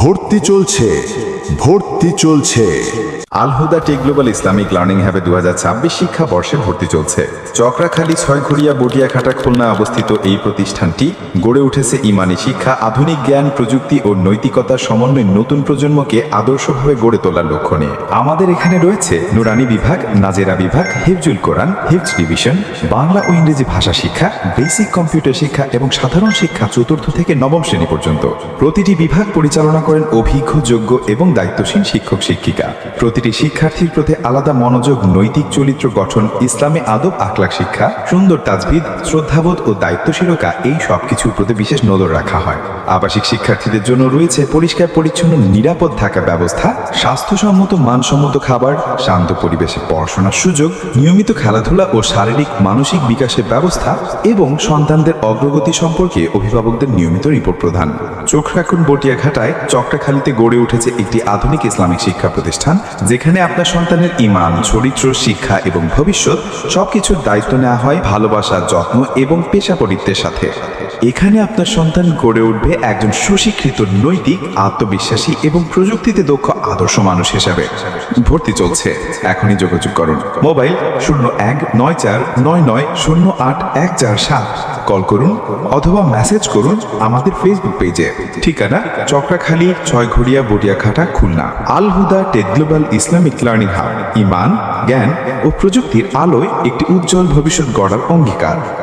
ভর্তি চলছে। ভর্তি চলছে। Alhuda tech global Islamic learning হ্যাবে দু শিক্ষা বর্ষে ভর্তি চলছে। চক্রাখালী, ছয়ঘড়িয়া বটিয়াঘাটা খুলনা অবস্থিত এই প্রতিষ্ঠানটি গড়ে উঠেছে ইমানি শিক্ষা, আধুনিক জ্ঞান, প্রযুক্তি ও নৈতিকতার সমন্বয়ে নতুন প্রজন্মকে আদর্শভাবে গড়ে তোলার লক্ষ্য নিয়ে। আমাদের এখানে রয়েছে নুরানি বিভাগ, নাজেরা বিভাগ, হিফজুল কোরআন, হিফজ ডিভিশন, বাংলা ও ইংরেজি ভাষা শিক্ষা, বেসিক কম্পিউটার শিক্ষা এবং সাধারণ শিক্ষা চতুর্থ থেকে নবম শ্রেণি পর্যন্ত। প্রতিটি বিভাগ পরিচালনা করেন অভিজ্ঞ, যোগ্য এবং দায়িত্বশীল শিক্ষক, শিক্ষিকা। প্রতিটি শিক্ষার্থীর প্রতি আলাদা মনোযোগ, নৈতিক চরিত্র গঠন, ইসলামে আদব আখলাক শিক্ষা, সুন্দর তাজবিদ, শ্রদ্ধাবোধ ও দায়িত্বশীলতা, এই সবকিছুর প্রতি বিশেষ নজর রাখা হয়। আবাসিক শিক্ষার্থীদের জন্য রয়েছে পরিষ্কার, পরিচ্ছন্ন, নিরাপদ থাকার ব্যবস্থা, স্বাস্থ্যসম্মত, মানসম্মত খাবার, শান্ত পরিবেশে পড়াশোনার সুযোগ, নিয়মিত খেলাধুলা ও শারীরিক, মানসিক বিকাশের ব্যবস্থা এবং সন্তানদের অগ্রগতি সম্পর্কে অভিভাবকদের নিয়মিত রিপোর্ট প্রদান। চোখ রাখুন বটিয়াঘাটায়, চক্রাখালীতে গড়ে উঠেছে একটি আধুনিক ইসলামিক শিক্ষা প্রতিষ্ঠান, যেখানে আপনার সন্তানের ইমান, চরিত্র, শিক্ষা এবং ভবিষ্যৎ সবকিছুর দায়িত্ব নেওয়া হয় ভালোবাসা, যত্ন এবং পেশাপরিত্বের সাথে। এখানে আপনার সন্তান গড়ে উঠবে একজন সুশিক্ষিত নৈতিক, আত্মবিশ্বাসী এবং প্রযুক্তিতে দক্ষ আদর্শ মানুষ হিসাবে ভর্তি চলছে। এখনই যোগাযোগ করুন। মোবাইল শূন্য এক নয় চার নয় নয় শূন্য আট এক চার সাত। কল করুন অথবা মেসেজ করুন আমাদের ফেসবুক পেজে। ঠিকানা Chakrakhali, ছয়ঘড়িয়া Batiaghata Khulna. Al Huda tech global Islamic learning hub. ইমান, জ্ঞান ও প্রযুক্তির আলোয় একটি উজ্জ্বল ভবিষ্যৎ গড়ার অঙ্গীকার।